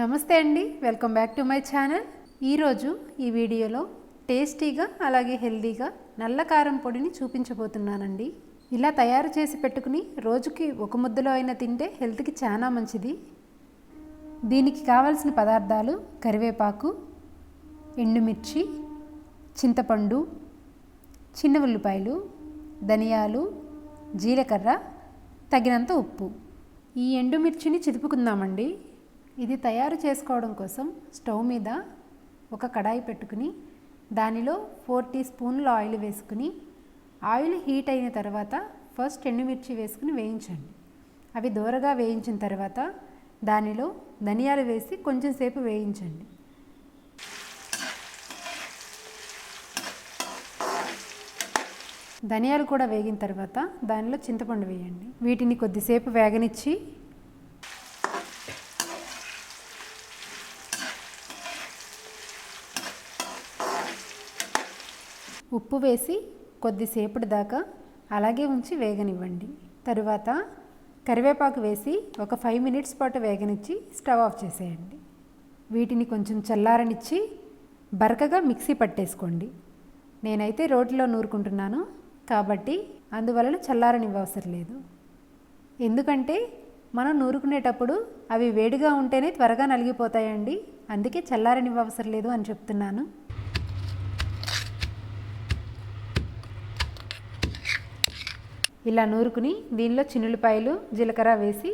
నమస్తే అండి. Welcome back to my channel. ఈరోజు ఈ వీడియోలో టేస్టీగా అలాగే హెల్దీగా నల్ల కారం పొడిని చూపించబోతున్నానండి. ఇలా తయారు చేసి పెట్టుకుని రోజుకి ఒక ముద్దలో అయినా తింటే హెల్త్కి చాలా మంచిది. దీనికి కావలసిన పదార్థాలు కరివేపాకు ఎండుమిర్చి చింతపండు చిన్న ఉల్లిపాయలు ధనియాలు జీలకర్ర తగినంత ఉప్పు. ఈ ఎండుమిర్చిని చిదుపుకుందామండి ఇది తయారు చేసుకోవడం కోసం స్టవ్ మీద ఒక కడాయి పెట్టుకుని దానిలో ఫోర్ టీ స్పూన్ల ఆయిల్ వేసుకుని ఆయిల్ హీట్ అయిన తర్వాత ఫస్ట్ ఎండుమిర్చి వేసుకుని వేయించండి. అవి దూరగా వేయించిన తర్వాత దానిలో ధనియాలు వేసి కొంచెం సేపు వేయించండి. ధనియాలు కూడా వేగిన తర్వాత దానిలో చింతపండు వేయండి. వీటిని కొద్దిసేపు వేగనిచ్చి ఉప్పు వేసి కొద్దిసేపటి దాకా అలాగే ఉంచి వేగనివ్వండి. తరువాత కరివేపాకు వేసి ఒక ఫైవ్ మినిట్స్ పాటు వేగనిచ్చి స్టవ్ ఆఫ్ చేసేయండి. వీటిని కొంచెం చల్లారనిచ్చి బరకగా మిక్సీ పట్టేసుకోండి. నేనైతే రోటిలో నూరుకుంటున్నాను కాబట్టి అందువలన చల్లారనివ్వవసరం లేదు. ఎందుకంటే మనం నూరుకునేటప్పుడు అవి వేడిగా ఉంటేనే త్వరగా నలిగిపోతాయండి. అందుకే చల్లారనివ్వవసరం లేదు అని చెప్తున్నాను. ఇలా నూరుకుని దీనిలో చిన్నులపాయలు జీలకర్ర వేసి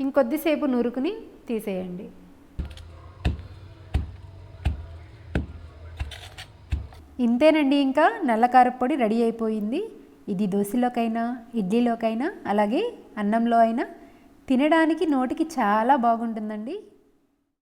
ఇంకొద్దిసేపు నూరుకుని తీసేయండి. ఇంతేనండి ఇంకా నల్లకారపొడి రెడీ అయిపోయింది. ఇది దోశలోకైనా ఇడ్లీలోకైనా అలాగే అన్నంలో అయినా తినడానికి నోటికి చాలా బాగుంటుందండి.